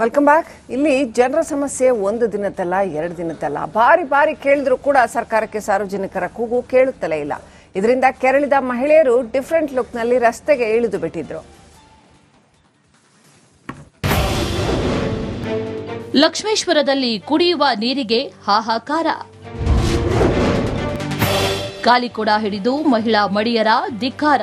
Welcome back ಇಲ್ಲಿ ಜನರ ಸಮಸ್ಯೆ ಒಂದು ದಿನದ್ದಲ್ಲ ಎರಡು ದಿನದಲ್ಲ. ಬಾರಿ ಬಾರಿ ಕೇಳಿದ್ರು ಕೂಡ ಸರ್ಕಾರಕ್ಕೆ ಸಾರ್ವಜನಿಕರ ಕೂಗು ಕೇಳುತ್ತಲೇ ಇಲ್ಲ. ಇದರಿಂದ ಕೆರಳಿದ ಮಹಿಳೆಯರು ಡಿಫರೆಂಟ್ ಲುಕ್ನಲ್ಲಿ ರಸ್ತೆಗೆ ಇಳಿದು ಬಿಟ್ಟಿದ್ರು. ಲಕ್ಷ್ಮೇಶ್ವರದಲ್ಲಿ ಕುಡಿಯುವ ನೀರಿಗೆ ಹಾಹಾಕಾರ. ಕಾಲಿಕೊಡ ಹಿಡಿದು ಮಹಿಳಾ ಮಡಿಯರ ಧಿಕ್ಕಾರ.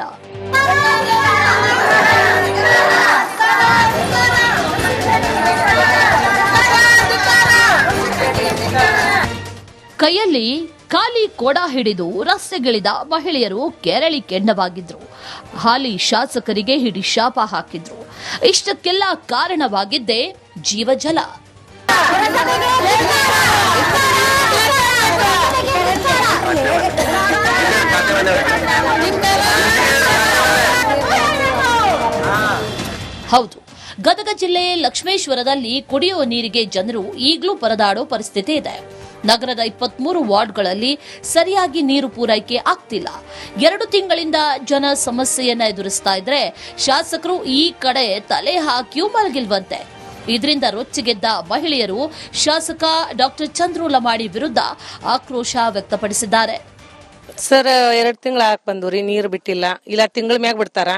ಕೈಯಲ್ಲಿ ಖಾಲಿ ಕೊಡ ಹಿಡಿದು ರಸ್ತೆಗಿಳಿದ ಮಹಿಳೆಯರು ಕೆರಳಿ ಕೆಂಡವಾಗಿದ್ರು. ಹಾಲಿ ಶಾಸಕರಿಗೆ ಹಿಡಿ ಶಾಪ ಹಾಕಿದ್ರು. ಇಷ್ಟಕ್ಕೆಲ್ಲ ಕಾರಣವಾಗಿದ್ದೇ ಜೀವಜಲ. ಹೌದು, ಗದಗ ಜಿಲ್ಲೆ ಲಕ್ಷ್ಮೇಶ್ವರದಲ್ಲಿ ಕುಡಿಯುವ ನೀರಿಗೆ ಜನರು ಈಗಲೂ ಪರದಾಡೋ ಪರಿಸ್ಥಿತಿ ಇದೆ. ನಗರದ ಇಪ್ಪತ್ಮೂರು ವಾರ್ಡ್ಗಳಲ್ಲಿ ಸರಿಯಾಗಿ ನೀರು ಪೂರೈಕೆ ಆಗ್ತಿಲ್ಲ. ಎರಡು ತಿಂಗಳಿಂದ ಜನ ಸಮಸ್ಯೆಯನ್ನ ಎದುರಿಸ್ತಾ ಇದ್ರೆ ಶಾಸಕರು ಈ ಕಡೆ ತಲೆ ಹಾಕಿಯೂ ಮಲಗಿಲ್ವಂತೆ. ಇದರಿಂದ ರೊಚ್ಚಿಗೆದ್ದ ಮಹಿಳೆಯರು ಶಾಸಕ ಡಾಕ್ಟರ್ ಚಂದ್ರು ಲಮಾಡಿ ವಿರುದ್ಧ ಆಕ್ರೋಶ ವ್ಯಕ್ತಪಡಿಸಿದ್ದಾರೆ. ಸರ್, ಎರಡು ತಿಂಗಳು ಹಾಕ್ ಬಂದ್ರಿ, ನೀರು ಬಿಟ್ಟಿಲ್ಲ. ಇಲ್ಲ, ತಿಂಗಳ ಮ್ಯಾಗ ಬಿಡ್ತಾರ?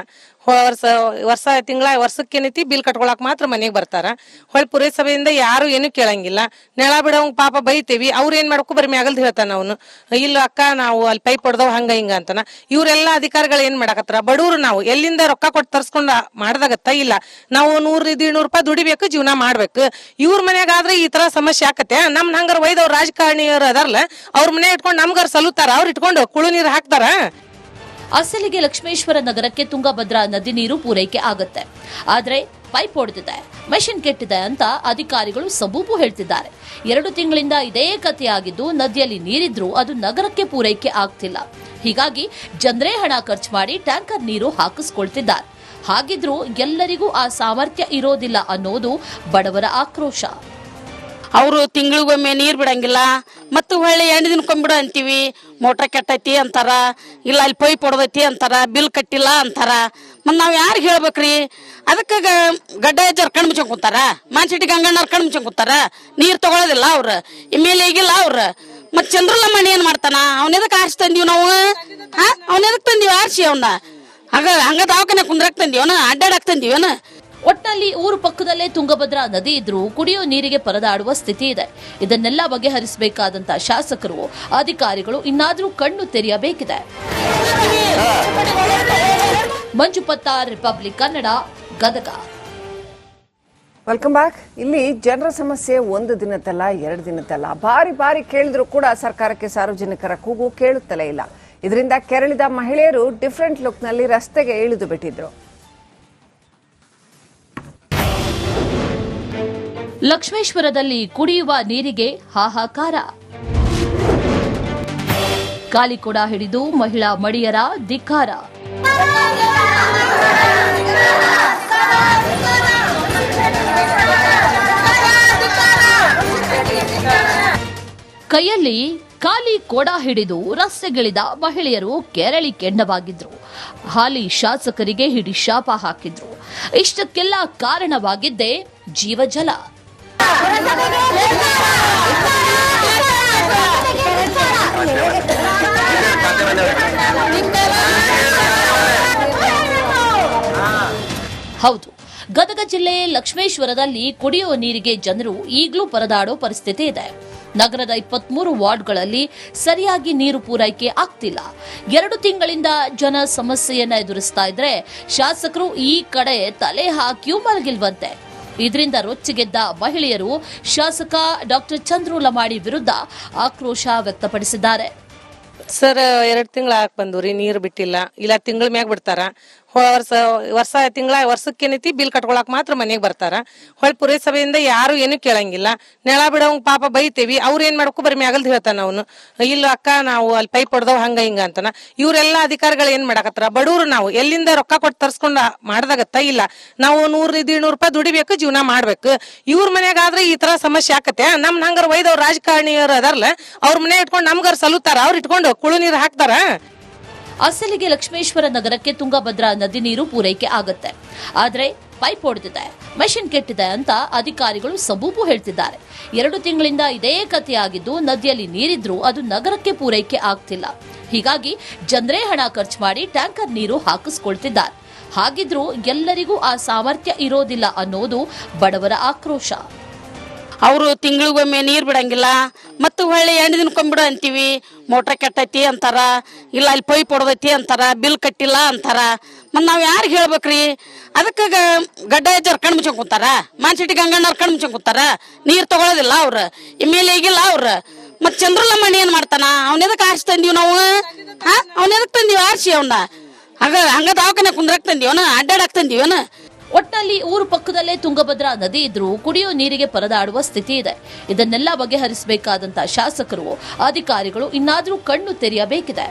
ವರ್ಷ ವರ್ಷ ತಿಂಗಳ, ವರ್ಷಕ್ಕೇನೈತಿ ಬಿಲ್ ಕಟ್ಕೊಳಕ್ ಮಾತ್ರ ಮನೆಗೆ ಬರ್ತಾರ. ಹೊಳ್ ಪುರಸಭೆಯಿಂದ ಯಾರು ಏನು ಕೇಳಂಗಿಲ್ಲ. ನೆಳ ಬಿಡೋಂಗ್ ಪಾಪ ಬೈತೇವಿ. ಅವ್ರ ಏನ್ ಮಾಡ್ಕೊ ಬರೀ ಆಗಲ್ದು ಹೇಳ್ತಾನ ಅವನು. ಇಲ್ಲ ಅಕ್ಕ, ನಾವು ಅಲ್ಲಿ ಪೈಪ್ ಹೊಡೆದವ್ ಹಂಗ ಹಿಂಗ ಅಂತಾನ. ಇವ್ರೆಲ್ಲಾ ಅಧಿಕಾರಿಗಳು ಏನ್ ಮಾಡಕತ್ತಾರ? ಬಡವರು ನಾವು. ಎಲ್ಲಿಂದ ರೊಕ್ಕ ಕೊಟ್ಟು ತರ್ಸ್ಕೊಂಡ ಮಾಡ್ದಾಗತ್ತ ಇಲ್ಲ ನಾವು ನೂರ್ ನೂರು ರೂಪಾಯಿ ದುಡಿಬೇಕು, ಜೀವನ ಮಾಡ್ಬೇಕು. ಇವ್ರ ಮನೆಯಾಗ ಈ ತರ ಸಮಸ್ಯೆ ಆಕತ್ತೆ. ನಮ್ ಹಂಗಾರ ವೈದವ್ರ ರಾಜಕಾರಣಿಯವ್ರು ಅದಾರಲ್ಲ ಅವ್ರ ಮನೆ ಇಟ್ಕೊಂಡು ನಮ್ಗಾರ ಸಲುತ್ತಾರ. ಅವ್ರು ಇಟ್ಕೊಂಡು ಕುಳು ನೀರು ಹಾಕ್ತಾರ. ಅಸಲಿಗೆ ಲಕ್ಷ್ಮೇಶ್ವರ ನಗರಕ್ಕೆ ತುಂಗಭದ್ರಾ ನದಿ ನೀರು ಪೂರೈಕೆ ಆಗುತ್ತೆ. ಆದರೆ ಪೈಪ್ ಹೊಡೆದಿದೆ ಮೆಷಿನ್ ಕೆಟ್ಟಿದೆ ಅಂತ ಅಧಿಕಾರಿಗಳು ಸಬೂಬು ಹೇಳ್ತಿದ್ದಾರೆ. ಎರಡು ತಿಂಗಳಿಂದ ಇದೇ ಕಥೆಯಾಗಿದ್ದು, ನದಿಯಲ್ಲಿ ನೀರಿದ್ರೂ ಅದು ನಗರಕ್ಕೆ ಪೂರೈಕೆ ಆಗ್ತಿಲ್ಲ. ಹೀಗಾಗಿ ಜನರೇ ಹಣ ಖರ್ಚು ಮಾಡಿ ಟ್ಯಾಂಕರ್ ನೀರು ಹಾಕಿಸ್ಕೊಳ್ತಿದ್ದಾರೆ. ಹಾಗಿದ್ರೂ ಎಲ್ಲರಿಗೂ ಆ ಸಾಮರ್ಥ್ಯ ಇರೋದಿಲ್ಲ ಅನ್ನೋದು ಬಡವರ ಆಕ್ರೋಶ. ಅವರು ತಿಂಗಳಿಗೊಮ್ಮೆ ನೀರು ಬಿಡಂಗಿಲ್ಲ. ಮತ್ತು ಹೊಳ್ಳಿ ಎಂಟು ತಿನ್ಕೊಂಡ್ಬಿಡು ಬಿಡು ಅಂತೀವಿ. ಮೋಟ್ರ್ ಕೆಟ್ಟೈತಿ ಅಂತಾರ. ಇಲ್ಲ ಅಲ್ಲಿ ಪೈಪ್ ಹೊಡೆದೈತಿ ಅಂತಾರ. ಬಿಲ್ ಕಟ್ಟಿಲ್ಲ ಅಂತಾರ. ಮತ್ತು ನಾವು ಯಾರು ಹೇಳ್ಬೇಕ್ರಿ? ಅದಕ್ಕೆ ಗಡ್ಡ ಜರ್ ಕಣ್ಣು ಮುಚ್ಕೊಂಡ್ ಕೂತಾರ. ಮಾನ್ಸಿಟಿ ಗಂಗಣ್ಣವ್ರು ಕಣ್ಣು ಮುಚ್ಕೊಂಡ್ ಕೂತಾರ. ನೀರು ತಗೊಳ್ಳೋದಿಲ್ಲ ಅವ್ರು. ಇಮೇಲೆ ಈಗಿಲ್ಲ ಅವ್ರು. ಮತ್ತು ಚಂದ್ರಲ್ಲ ಮಣಿ ಏನು ಮಾಡ್ತಾನ? ಅವನ ಎದಕ್ಕೆ ಆರಿಸಿ ತಂದೀವಿ ನಾವು? ಹಾಂ? ಅವನ ಎದಕ್ಕೆ ತಂದೀವಿ? ಆರಿಸಿ ಅವನ್ನ ಹಂಗ ಹಂಗ ದವಾಖಾನೆ ಕುಂದ್ರಕ್ಕೆ ತಂದೀವನ ಅಡ್ಡಾಡಕ್ಕೆ ತಂದೀವನ ಒಟ್ನಲ್ಲಿ ಊರು ಪಕ್ಕದಲ್ಲೇ ತುಂಗಭದ್ರಾ ನದಿ ಇದ್ರೂ ಕುಡಿಯೋ ನೀರಿಗೆ ಪರದಾಡುವ ಸ್ಥಿತಿ ಇದೆ. ಇದನ್ನೆಲ್ಲ ಬಗೆಹರಿಸಬೇಕಾದಂತಹ ಶಾಸಕರು, ಅಧಿಕಾರಿಗಳು ಇನ್ನಾದರೂ ಕಣ್ಣು ತೆರೆಯಬೇಕಿದೆ. Manju republic Kannada Gadag. Welcome back ಇಲ್ಲಿ ಜನರ ಸಮಸ್ಯೆ ಒಂದು ದಿನದಲ್ಲ ಎರಡು ದಿನದಲ್ಲ ಬಾರಿ ಬಾರಿ ಕೇಳಿದ್ರು ಕೂಡ ಸರ್ಕಾರಕ್ಕೆ ಸಾರ್ವಜನಿಕರ ಕೂಗು ಕೇಳುತ್ತಲೇ ಇಲ್ಲ. ಇದರಿಂದ ಕೆರಳಿದ ಮಹಿಳೆಯರು ಡಿಫರೆಂಟ್ ಲುಕ್ನಲ್ಲಿ ರಸ್ತೆಗೆ ಇಳಿದು ಬಿಟ್ಟಿದ್ರು. ಲಕ್ಷ್ಮೇಶ್ವರದಲ್ಲಿ ಕುಡಿಯುವ ನೀರಿಗೆ ಹಾಹಾಕಾರ. ಕಾಲಿಕೊಡ ಹಿಡಿದು ಮಹಿಳಾ ಮಡಿಯರ ಧಿಕ್ಕಾರ. ಕೈಯಲ್ಲಿ ಖಾಲಿ ಕೊಡ ಹಿಡಿದು ರಸ್ತೆಗಿಳಿದ ಮಹಿಳೆಯರು ಕೆರಳಿ ಕೆಂಡವಾಗಿದ್ರು. ಹಾಲಿ ಶಾಸಕರಿಗೆ ಹಿಡಿ ಶಾಪ ಹಾಕಿದ್ರು. ಇಷ್ಟಕ್ಕೆಲ್ಲ ಕಾರಣವಾಗಿದ್ದೇ ಜೀವಜಲ. ಹೌದು. ಗದಗ ಜಿಲ್ಲೆ ಲಕ್ಷ್ಮೇಶ್ವರದಲ್ಲಿ ಕುಡಿಯುವ ನೀರಿಗೆ ಜನರು ಈಗಲೂ ಪರದಾಡೋ ಪರಿಸ್ಥಿತಿ ಇದೆ. ನಗರದ ಇಪ್ಪತ್ಮೂರು ವಾರ್ಡ್ಗಳಲ್ಲಿ ಸರಿಯಾಗಿ ನೀರು ಪೂರೈಕೆ ಆಗ್ತಿಲ್ಲ. ಎರಡು ತಿಂಗಳಿಂದ ಜನ ಸಮಸ್ಯೆಯನ್ನ ಎದುರಿಸ್ತಾ ಇದ್ರೆ ಶಾಸಕರು ಈ ಕಡೆ ತಲೆ ಹಾಕಿಯೂ ಮಲಗಿಲ್ವಂತೆ. ಇದರಿಂದ ರೊಚ್ಚಿಗೆದ್ದ ಮಹಿಳೆಯರು ಶಾಸಕ ಡಾಕ್ಟರ್ ಚಂದ್ರು ಲಮಾಡಿ ವಿರುದ್ಧ ಆಕ್ರೋಶ ವ್ಯಕ್ತಪಡಿಸಿದ್ದಾರೆ. ಸರ್, ಎರಡು ತಿಂಗಳ ಹಾಕಿ ಬಂದ್ರಿ ನೀರು ಬಿಟ್ಟಿಲ್ಲ. ಇಲ್ಲ, ತಿಂಗಳ ಮ್ಯಾಗ ಬಿಡ್ತಾರ. ವರ್ಷ ವರ್ಷ ತಿಂಗಳ ವರ್ಷಕ್ಕೇನೈತಿ ಬಿಲ್ ಕಟ್ಕೊಳಕ್ ಮಾತ್ರ ಮನೆಗೆ ಬರ್ತಾರ. ಹೊಳ್ ಪುರಸಭೆಯಿಂದ ಯಾರು ಏನು ಕೇಳಂಗಿಲ್ಲ. ನೆಳ ಬಿಡೋಂಗ್ ಪಾಪ ಬೈತೇವಿ, ಅವ್ರು ಏನ್ ಮಾಡ್ಕೊ ಬರ್ಮಿ ಆಗಲ್ದು ಹೇಳ್ತಾನ ಅವನು. ಇಲ್ಲ ಅಕ್ಕ, ನಾವು ಅಲ್ಲಿ ಪೈಪ್ ಹೊಡೆದವ್ ಹಂಗ ಹಿಂಗ ಅಂತನ. ಇವ್ರೆಲ್ಲಾ ಅಧಿಕಾರಿಗಳು ಏನ್ ಮಾಡಕತ್ತಾರ? ಬಡವ್ರು ನಾವು, ಎಲ್ಲಿಂದ ರೊಕ್ಕ ಕೊಟ್ಟು ತರ್ಸ್ಕೊಂಡು ಮಾಡ್ದಾಗತ್ತ ಇಲ್ಲ. ನಾವು ನೂರ್ ನೂರು ರೂಪಾಯಿ ದುಡಿಬೇಕು, ಜೀವನ ಮಾಡ್ಬೇಕು. ಇವ್ರ ಮನೆಗಾದ್ರೆ ಈ ತರ ಸಮಸ್ಯೆ ಆಕತ್ತೆ. ನಮ್ ಹಂಗಾರ ವೈದವ್ರ ರಾಜಕಾರಣಿಯವರು ಅದಾರಲ್ಲ ಅವ್ರ ಮನೆ ಇಟ್ಕೊಂಡು ನಮ್ಗಾರ ಸಲುತ್ತಾರ, ಅವ್ರು ಇಟ್ಕೊಂಡು ಕುಳು ನೀರು ಹಾಕ್ತಾರ. ಅಸಲಿಗೆ ಲಕ್ಷ್ಮೇಶ್ವರ ನಗರಕ್ಕೆ ತುಂಗಭದ್ರಾ ನದಿ ನೀರು ಪೂರೈಕೆ ಆಗುತ್ತೆ. ಆದರೆ ಪೈಪ್ ಹೊಡೆದಿದೆ ಮೆಷಿನ್ ಕೆಟ್ಟಿದೆ ಅಂತ ಅಧಿಕಾರಿಗಳು ಸಬೂಬು ಹೇಳ್ತಿದ್ದಾರೆ. ಎರಡು ತಿಂಗಳಿಂದ ಇದೇ ಕಥೆಯಾಗಿದ್ದು, ನದಿಯಲ್ಲಿ ನೀರಿದ್ರೂ ಅದು ನಗರಕ್ಕೆ ಪೂರೈಕೆ ಆಗ್ತಿಲ್ಲ. ಹೀಗಾಗಿ ಜನರೇ ಹಣ ಖರ್ಚು ಮಾಡಿ ಟ್ಯಾಂಕರ್ ನೀರು ಹಾಕಿಸ್ಕೊಳ್ತಿದ್ದಾರೆ. ಹಾಗಿದ್ರೂ ಎಲ್ಲರಿಗೂ ಆ ಸಾಮರ್ಥ್ಯ ಇರೋದಿಲ್ಲ ಅನ್ನೋದು ಬಡವರ ಆಕ್ರೋಶ. ಅವರು ತಿಂಗಳಿಗೊಮ್ಮೆ ನೀರು ಬಿಡಂಗಿಲ್ಲ. ಮತ್ತು ಹೊಳ್ಳಿ ಎಂಟು ದಿನಕ್ಕೊಂಬಿಡು ಅಂತೀವಿ. ಮೋಟ್ರ್ ಕೆಟ್ಟೈತಿ ಅಂತಾರ, ಇಲ್ಲ ಅಲ್ಲಿ ಪೈಪ್ ಹೊಡೆದೈತಿ ಅಂತಾರ, ಬಿಲ್ ಕಟ್ಟಿಲ್ಲ ಅಂತಾರ. ಮತ್ತು ನಾವು ಯಾರಿಗೆ ಹೇಳ್ಬೇಕ್ರಿ? ಅದಕ್ಕೆ ಗಡ್ಡ ಜರ್ಕಂಡ್ ಮುಚ್ಕೊಂಡ್ ಕೂತಾರ. ಮಾನ್ಸಿಟಿ ಗಂಗಣ್ಣ ಹರ್ಕಂಡ್ ಮುಚ್ಕೊಂಡ್ ಕೂತಾರ. ನೀರು ತಗೊಳ್ಳೋದಿಲ್ಲ ಅವ್ರು. ಇಮೇಲೆ ಈಗಿಲ್ಲ ಅವ್ರು. ಮತ್ತು ಚಂದ್ರಲಮ್ಮಣ್ಣ ಮಣಿ ಏನು ಮಾಡ್ತಾನ? ಅವ್ನ ಎದಕ್ಕೆ ಆರಿಸಿ ತಂದೀವಿ ನಾವು? ಹಾಂ? ಅವ್ನ ಎದಕ್ಕೆ ತಂದೀವಿ? ಆರಿಸಿ ಅವನ್ನ ಹಂಗ ಹಂಗ ದವಾಖಾನೆ ಕುಂದ್ರಕ್ಕೆ ತಂದೀವನ ಅಡ್ಡಾಡಕ್ ತಂದೀವನ ಒಟ್ನಲ್ಲಿ ಊರು ಪಕ್ಕದಲ್ಲೇ ತುಂಗಭದ್ರಾ ನದಿ ಇದ್ರೂ ಕುಡಿಯೋ ನೀರಿಗೆ ಪರದಾಡುವ ಸ್ಥಿತಿ ಇದೆ. ಇದನ್ನೆಲ್ಲ ಬಗೆಹರಿಸಬೇಕಾದಂತ ಶಾಸಕರು, ಅಧಿಕಾರಿಗಳು ಇನ್ನಾದರೂ ಕಣ್ಣು ತೆರೆಯಬೇಕಿದೆ.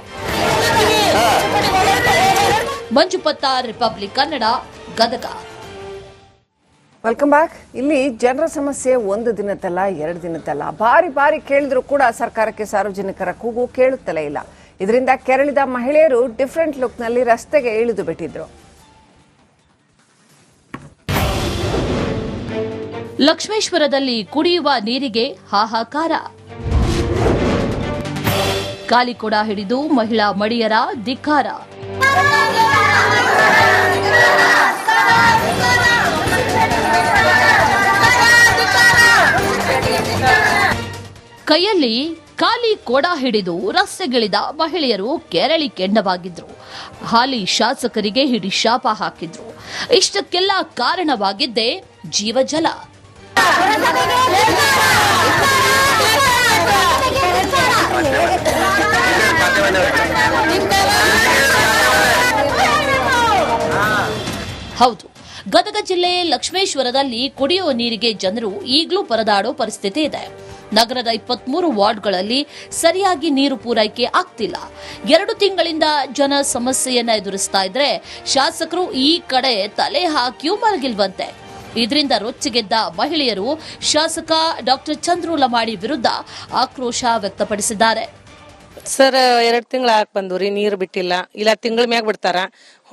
Manju Pattar republic Kannada Gadag. Welcome back ಇಲ್ಲಿ ಜನರ ಸಮಸ್ಯೆ ಒಂದು ದಿನದಲ್ಲ ಎರಡು ದಿನದಲ್ಲ ಬಾರಿ ಬಾರಿ ಕೇಳಿದ್ರು ಕೂಡ ಸರ್ಕಾರಕ್ಕೆ ಸಾರ್ವಜನಿಕರ ಕೂಗು ಕೇಳುತ್ತಲೇ ಇಲ್ಲ. ಇದರಿಂದ ಕೆರಳಿದ ಮಹಿಳೆಯರು ಡಿಫರೆಂಟ್ ಲುಕ್ನಲ್ಲಿ ರಸ್ತೆಗೆ ಇಳಿದು ಬಿಟ್ಟಿದ್ರು. ಲಕ್ಷ್ಮೇಶ್ವರದಲ್ಲಿ ಕುಡಿಯುವ ನೀರಿಗೆ ಹಾಹಾಕಾರ. ಕಾಲಿಕೊಡ ಹಿಡಿದು ಮಹಿಳಾ ಮಡಿಯರ ಧಿಕ್ಕಾರ. ಕೈಯಲ್ಲಿ ಖಾಲಿ ಕೊಡ ಹಿಡಿದು ರಸ್ತೆಗಿಳಿದ ಮಹಿಳೆಯರು ಕೆರಳಿ ಕೆಂಡವಾಗಿದ್ರು. ಹಾಲಿ ಶಾಸಕರಿಗೆ ಹಿಡಿ ಶಾಪ ಹಾಕಿದ್ರು. ಇಷ್ಟಕ್ಕೆಲ್ಲ ಕಾರಣವಾಗಿದ್ದೇ ಜೀವಜಲ. ಹೌದು. ಗದಗ ಜಿಲ್ಲೆ ಲಕ್ಷ್ಮೇಶ್ವರದಲ್ಲಿ ಕುಡಿಯುವ ನೀರಿಗೆ ಜನರು ಈಗಲೂ ಪರದಾಡೋ ಪರಿಸ್ಥಿತಿ ಇದೆ. ನಗರದ ಇಪ್ಪತ್ಮೂರು ವಾರ್ಡ್ಗಳಲ್ಲಿ ಸರಿಯಾಗಿ ನೀರು ಪೂರೈಕೆ ಆಗ್ತಿಲ್ಲ. ಎರಡು ತಿಂಗಳಿಂದ ಜನ ಸಮಸ್ಯೆಯನ್ನ ಎದುರಿಸ್ತಾ ಇದ್ರೆ ಶಾಸಕರು ಈ ಕಡೆ ತಲೆ ಹಾಕಿಯೂ ಮಲಗಿಲ್ವಂತೆ. ಇದರಿಂದ ರೊಚ್ಚಿಗೆದ್ದ ಮಹಿಳೆಯರು ಶಾಸಕ ಡಾಕ್ಟರ್ ಚಂದ್ರು ಲಮಾಡಿ ವಿರುದ್ಧ ಆಕ್ರೋಶ ವ್ಯಕ್ತಪಡಿಸಿದ್ದಾರೆ. ಸರ್, ಎರಡು ತಿಂಗಳ ಹಾಕಿ ಬಂದ್ರಿ, ನೀರು ಬಿಟ್ಟಿಲ್ಲ. ಇಲ್ಲ, ತಿಂಗಳ ಮ್ಯಾಗ ಬಿಡ್ತಾರ?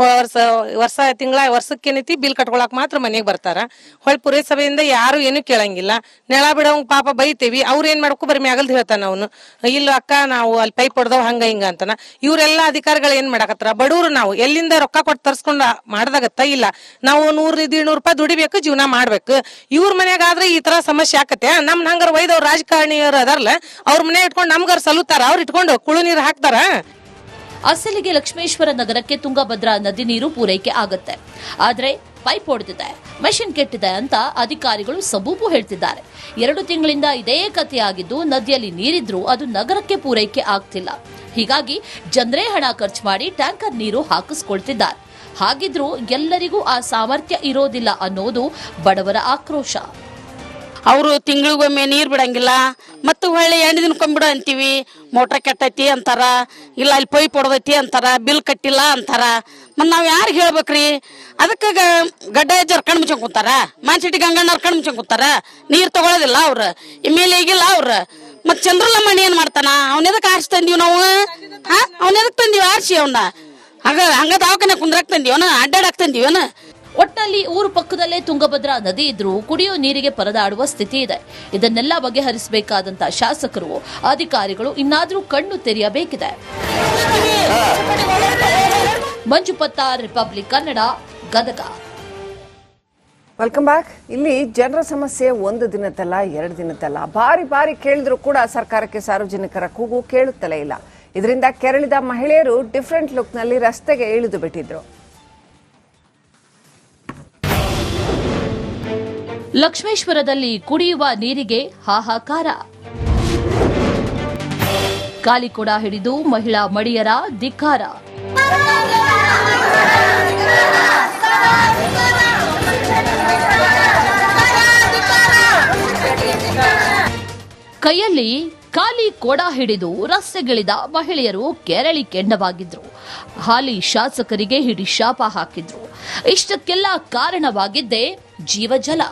ವರ್ಷ ವರ್ಷ, ತಿಂಗಳ ವರ್ಷಕ್ಕೇನೈತಿ ಬಿಲ್ ಕಟ್ಕೊಳಕ್ ಮಾತ್ರ ಮನೆಗೆ ಬರ್ತಾರ. ಹೊಳ್ ಪುರಸಭೆಯಿಂದ ಯಾರು ಏನು ಕೇಳಂಗಿಲ್ಲ. ನೆಳ ಬಿಡವಂಗ್ ಪಾಪ ಬೈತೇವಿ, ಅವ್ರ ಏನ್ ಮಾಡ್ಕೊ ಬರೀ ಮ್ಯಾಗಲ್ದ್ ಹೇಳ್ತಾನ ಅವನು. ಇಲ್ಲ ಅಕ್ಕ, ನಾವು ಅಲ್ಲಿ ಪೈಪ್ ಹೊಡೆದವ್ ಹಂಗ ಹಿಂಗ ಅಂತಾನ. ಇವರೆಲ್ಲ ಅಧಿಕಾರಿಗಳು ಏನ್ ಮಾಡಕತ್ತಾರ? ಬಡವ್ರು ನಾವು, ಎಲ್ಲಿಂದ ರೊಕ್ಕ ಕೊಟ್ಟು ತರ್ಸ್ಕೊಂಡ್ ಮಾಡ್ದಾಗತ್ತ? ಇಲ್ಲ. ನಾವು ನೂರ್ ನೂರ್ ರೂಪಾಯಿ ದುಡಿಬೇಕು, ಜೀವನ ಮಾಡ್ಬೇಕು. ಇವ್ರ ಮನೆಗಾದ್ರೆ ಈ ತರ ಸಮಸ್ಯೆ ಆಕತ್ತೆ. ನಮ್ ಹಂಗಾರ ಒಯ್ದವ್ರ ರಾಜಕಾರಣಿಯವ್ರು ಅದಾರಲ್ಲ ಅವ್ರ ಮನೆ ಇಟ್ಕೊಂಡು ನಮ್ಗಾರ ಸಲುತ್ತಾರ. ಅವ್ರು ಇಟ್ಕೊಂಡು ಕುಳು ನೀರು ಹಾಕ್ತಾರ. ಅಸಲಿಗೆ ಲಕ್ಷ್ಮೇಶ್ವರ ನಗರಕ್ಕೆ ತುಂಗಭದ್ರಾ ನದಿ ನೀರು ಪೂರೈಕೆ ಆಗುತ್ತೆ. ಆದರೆ ಪೈಪ್ ಹೊಡೆದಿದೆ, ಮೆಷಿನ್ ಕೆಟ್ಟಿದೆ ಅಂತ ಅಧಿಕಾರಿಗಳು ಸಬೂಬು ಹೇಳ್ತಿದ್ದಾರೆ. ಎರಡು ತಿಂಗಳಿಂದ ಇದೇ ಕಥೆಯಾಗಿದ್ದು, ನದಿಯಲ್ಲಿ ನೀರಿದ್ರೂ ಅದು ನಗರಕ್ಕೆ ಪೂರೈಕೆ ಆಗ್ತಿಲ್ಲ. ಹೀಗಾಗಿ ಜನರೇ ಹಣ ಖರ್ಚು ಮಾಡಿ ಟ್ಯಾಂಕರ್ ನೀರು ಹಾಕಿಸ್ಕೊಳ್ತಿದ್ದಾರೆ. ಹಾಗಿದ್ರೂ ಎಲ್ಲರಿಗೂ ಆ ಸಾಮರ್ಥ್ಯ ಇರೋದಿಲ್ಲ ಅನ್ನೋದು ಬಡವರ ಆಕ್ರೋಶ. ಅವರು ತಿಂಗಳಿಗೊಮ್ಮೆ ನೀರು ಬಿಡಂಗಿಲ್ಲ. ಮತ್ತು ಹೊಳ್ಳಿ ಎಂಟು ದಿನಕ್ಕೊಂಬಿಡು ಅಂತೀವಿ. ಮೋಟ್ರ್ ಕೆಟ್ಟೈತಿ ಅಂತಾರ. ಇಲ್ಲ ಅಲ್ಲಿ ಪೈಪ್ ಹೊಡೆದೈತಿ ಅಂತಾರ. ಬಿಲ್ ಕಟ್ಟಿಲ್ಲ ಅಂತಾರ. ಮತ್ತು ನಾವು ಯಾರಿಗೆ ಹೇಳ್ಬೇಕ್ರಿ? ಅದಕ್ಕೆ ಗಡ್ಡ ಜರ್ಕಂಡ್ ಮುಚ್ಕೊಂಡ್ ಕೂತಾರ. ಮಾನ್ಸಿಟಿ ಗಂಗಣ್ಣ ಹರ್ಕಂಡ್ ಮುಚ್ಕೊಂಡ್ ಕೂತಾರ. ನೀರು ತಗೊಳ್ಳೋದಿಲ್ಲ ಅವ್ರು. ಇಮೇಲೆ ಈಗಿಲ್ಲ ಅವ್ರು. ಮತ್ತು ಚಂದ್ರಲ್ಲ ಮಣಿ ಏನು ಮಾಡ್ತಾನ? ಅವ್ನ ಎದಕ್ಕೆ ಆರಿಸಿ ತಂದೀವಿ ನಾವು? ಹಾಂ? ಅವ್ನ ಎದಕ್ಕೆ ತಂದೀವಿ? ಆರಿಸಿ ಅವನ್ನ ಹಂಗ ಹಂಗ ದವಾಖಾನೆ ಕುಂದ್ರಾಕ್ ತಂದೀವನ ಅಡ್ಡಾಡಾಕ್ ತಂದೀವನ ಒಟ್ನಲ್ಲಿ ಊರು ಪಕ್ಕದಲ್ಲೇ ತುಂಗಭದ್ರಾ ನದಿ ಇದ್ರೂ ಕುಡಿಯೋ ನೀರಿಗೆ ಪರದಾಡುವ ಸ್ಥಿತಿ ಇದೆ. ಇದನ್ನೆಲ್ಲ ಬಗೆಹರಿಸಬೇಕಾದಂತಹ ಶಾಸಕರು, ಅಧಿಕಾರಿಗಳು ಇನ್ನಾದರೂ ಕಣ್ಣು ತೆರೆಯಬೇಕಿದೆ. Manju Pattar republic Kannada Gadag. Welcome back ಇಲ್ಲಿ ಜನರ ಸಮಸ್ಯೆ ಒಂದು ದಿನದಲ್ಲ ಎರಡು ದಿನದಲ್ಲ ಬಾರಿ ಬಾರಿ ಕೇಳಿದ್ರು ಕೂಡ ಸರ್ಕಾರಕ್ಕೆ ಸಾರ್ವಜನಿಕರ ಕೂಗು ಕೇಳುತ್ತಲೇ ಇಲ್ಲ. ಇದರಿಂದ ಕೆರಳಿದ ಮಹಿಳೆಯರು ಡಿಫ್ರೆಂಟ್ ಲುಕ್ನಲ್ಲಿ ರಸ್ತೆಗೆ ಇಳಿದು ಬಿಟ್ಟಿದ್ರು. ಲಕ್ಷ್ಮೇಶ್ವರದಲ್ಲಿ ಕುಡಿಯುವ ನೀರಿಗೆ ಹಾಹಾಕಾರ. ಕಾಲಿಕೊಡ ಹಿಡಿದು ಮಹಿಳಾ ಮಡಿಯರ ಧಿಕ್ಕಾರ. ಕೈಯಲ್ಲಿ ಖಾಲಿ ಕೊಡ ಹಿಡಿದು ರಸ್ತೆಗಿಳಿದ ಮಹಿಳೆಯರು ಕೆರಳಿ ಕೆಂಡವಾಗಿದ್ರು. ಹಾಲಿ ಶಾಸಕರಿಗೆ ಹಿಡಿ ಶಾಪ ಹಾಕಿದ್ರು. ಇಷ್ಟಕ್ಕೆಲ್ಲ ಕಾರಣವಾಗಿದ್ದೇ ಜೀವಜಲ.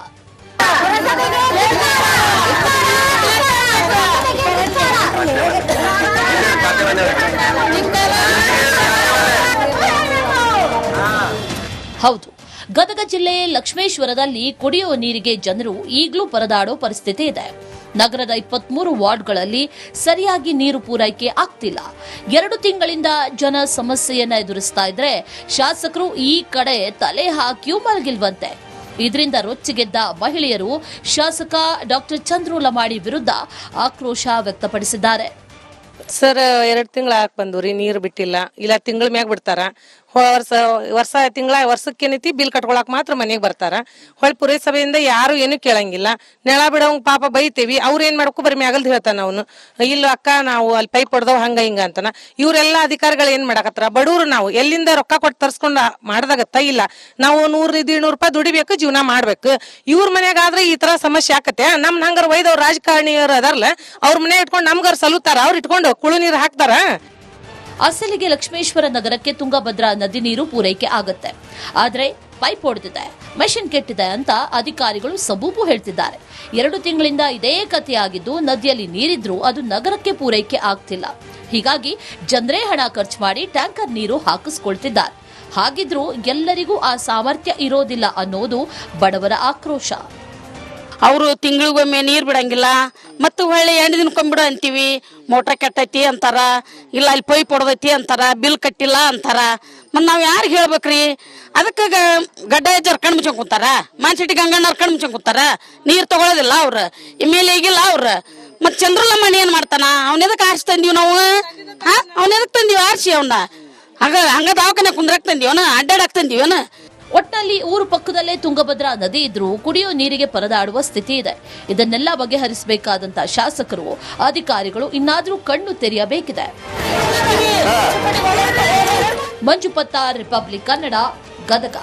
ಹೌದು. ಗದಗ ಜಿಲ್ಲೆ ಲಕ್ಷ್ಮೇಶ್ವರದಲ್ಲಿ ಕುಡಿಯುವ ನೀರಿಗೆ ಜನರು ಈಗಲೂ ಪರದಾಡೋ ಪರಿಸ್ಥಿತಿ ಇದೆ. ನಗರದ ಇಪ್ಪತ್ಮೂರು ವಾರ್ಡ್ಗಳಲ್ಲಿ ಸರಿಯಾಗಿ ನೀರು ಪೂರೈಕೆ ಆಗ್ತಿಲ್ಲ. ಎರಡು ತಿಂಗಳಿಂದ ಜನ ಸಮಸ್ಯೆಯನ್ನ ಎದುರಿಸ್ತಾ ಇದ್ರೆ ಶಾಸಕರು ಈ ಕಡೆ ತಲೆ ಹಾಕಿಯೂ ಮಲಗಿಲ್ವಂತೆ. ಇದರಿಂದ ರೊಚ್ಚಿಗೆದ್ದ ಮಹಿಳೆಯರು ಶಾಸಕ ಡಾಕ್ಟರ್ ಚಂದ್ರು ಲಮಾಡಿ ವಿರುದ್ಧ ಆಕ್ರೋಶ ವ್ಯಕ್ತಪಡಿಸಿದ್ದಾರೆ. ಸರ್, ಎರಡ್ ತಿಂಗಳ ಹಾಕ್ ಬಂದ್ರಿ, ನೀರು ಬಿಟ್ಟಿಲ್ಲ. ಇಲ್ಲ, ತಿಂಗಳ ಮ್ಯಾಗ ಬಿಡ್ತಾರ? ವರ್ಷ ವರ್ಷ, ತಿಂಗಳ, ವರ್ಷಕ್ಕೆ ಏನೈತಿ ಬಿಲ್ ಕಟ್ಕೊಳಕ್ ಮಾತ್ರ ಮನೆಗೆ ಬರ್ತಾರ. ಹೊಳ್ ಪುರಸಭೆಯಿಂದ ಯಾರು ಏನು ಕೇಳಂಗಿಲ್ಲ. ನೆಳ ಬಿಡೋಂಗ್ ಪಾಪ ಬೈತೇವಿ. ಅವ್ರು ಏನ್ ಮಾಡ್ಕೊ ಬರೀ ಮ್ಯಾಗಲ್ದು ಹೇಳ್ತಾನ ಅವನು. ಇಲ್ಲ ಅಕ್ಕ, ನಾವು ಅಲ್ಲಿ ಪೈಪ್ ಹೊಡೆದವ್ ಹಂಗ ಹಿಂಗ ಅಂತನ. ಇವರೆಲ್ಲ ಅಧಿಕಾರಿಗಳು ಏನ್ ಮಾಡಕತ್ತಾರ? ಬಡವರು ನಾವು. ಎಲ್ಲಿಂದ ರೊಕ್ಕ ಕೊಟ್ಟು ತರ್ಸ್ಕೊಂಡ್ ಮಾಡ್ದಾಗತ್ತ? ಇಲ್ಲ. ನಾವು ನೂರ್ ಇನ್ನೂರು ರೂಪಾಯಿ ದುಡಿಬೇಕು, ಜೀವನ ಮಾಡ್ಬೇಕು. ಇವ್ರ ಮನೆಗಾದ್ರೆ ಈ ತರ ಸಮಸ್ಯೆ ಆಕತ್ತೆ. ನಮ್ ಹಂಗಾರ ಒಯ್ದವ್ರ ರಾಜಕಾರಣಿಯವ್ರು ಅದಾರಲ್ಲ ಅವ್ರ ಮನೆ ಇಟ್ಕೊಂಡು ನಮ್ಗಾರ ಸಲುತ್ತಾರ ಅವ್ರು ಇಟ್ಕೊಂಡು ಕುಳು ನೀರು ಹಾಕ್ತಾರ. ಅಸಲಿಗೆ ಲಕ್ಷ್ಮೇಶ್ವರ ನಗರಕ್ಕೆ ತುಂಗಭದ್ರಾ ನದಿ ನೀರು ಪೂರೈಕೆ ಆಗುತ್ತೆ. ಆದರೆ ಪೈಪ್ ಹೊಡೆದಿದೆ ಮೆಷಿನ್ ಕೆಟ್ಟಿದೆ ಅಂತ ಅಧಿಕಾರಿಗಳು ಸಬೂಬು ಹೇಳ್ತಿದ್ದಾರೆ. ಎರಡು ತಿಂಗಳಿಂದ ಇದೇ ಕಥೆಯಾಗಿದ್ದು, ನದಿಯಲ್ಲಿ ನೀರಿದ್ರೂ ಅದು ನಗರಕ್ಕೆ ಪೂರೈಕೆ ಆಗ್ತಿಲ್ಲ. ಹೀಗಾಗಿ ಜನರೇ ಹಣ ಖರ್ಚು ಮಾಡಿ ಟ್ಯಾಂಕರ್ ನೀರು ಹಾಕಿಸ್ಕೊಳ್ತಿದ್ದಾರೆ. ಹಾಗಿದ್ರೂ ಎಲ್ಲರಿಗೂ ಆ ಸಾಮರ್ಥ್ಯ ಇರೋದಿಲ್ಲ ಅನ್ನೋದು ಬಡವರ ಆಕ್ರೋಶ. ಅವರು ತಿಂಗಳಿಗೊಮ್ಮೆ ನೀರು ಬಿಡಂಗಿಲ್ಲ. ಮತ್ತು ಹೊಳ್ಳಿ ಎಂಟು ದಿನಕ್ಕೊಂಬಿಡು ಅಂತೀವಿ. ಮೋಟ್ರ್ ಕೆಟ್ಟೈತಿ ಅಂತಾರ. ಇಲ್ಲ ಅಲ್ಲಿ ಪೈಪ್ ಹೊಡೆದೈತಿ ಅಂತಾರ. ಬಿಲ್ ಕಟ್ಟಿಲ್ಲ ಅಂತಾರ. ಮತ್ತು ನಾವು ಯಾರಿಗೆ ಹೇಳ್ಬೇಕ್ರಿ? ಅದಕ್ಕೆ ಗಡ್ಡ ಜರ್ಕಂಡ್ ಮುಚ್ಚ ಕೂತಾರ. ಮಾನ್ಸಿಟಿ ಗಂಗಣ್ಣ ಹರ್ಕಂಡ್ ಮುಚ್ಚ ಕೂತಾರ. ನೀರು ತಗೊಳ್ಳೋದಿಲ್ಲ ಅವ್ರು. ಇಮೇಲೆ ಈಗಿಲ್ಲ ಅವ್ರು. ಮತ್ತು ಚಂದ್ರಲಮ್ಮಣ್ಣ ಏನು ಮಾಡ್ತಾನ? ಅವನ ಎದಕ್ಕೆ ಆರಿಸಿ ತಂದೀವಿ ನಾವು? ಹಾಂ? ಅವನ ಎದಕ್ಕೆ ತಂದೀವಿ? ಆರಿಸಿ ಅವನ್ನ ಹಂಗ ಹಂಗ ದವಾಖಾನೆ ಕುಂದ್ರಾಕ್ ತಂದೀವನ ಅಡ್ಡಾಡಕ್ ತಂದೀವನ ಒಟ್ನಲ್ಲಿ ಊರು ಪಕ್ಕದಲ್ಲೇ ತುಂಗಭದ್ರಾ ನದಿ ಇದ್ರೂ ಕುಡಿಯೋ ನೀರಿಗೆ ಪರದಾಡುವ ಸ್ಥಿತಿ ಇದೆ. ಇದನ್ನೆಲ್ಲ ಬಗೆಹರಿಸಬೇಕಾದಂತ ಶಾಸಕರು, ಅಧಿಕಾರಿಗಳು ಇನ್ನಾದರೂ ಕಣ್ಣು ತೆರೆಯಬೇಕಿದೆ. ಮಂಜು ಪತ್ತಾರ್ ರಿಪಬ್ಲಿಕ್ ಕನ್ನಡ ಗದಗ.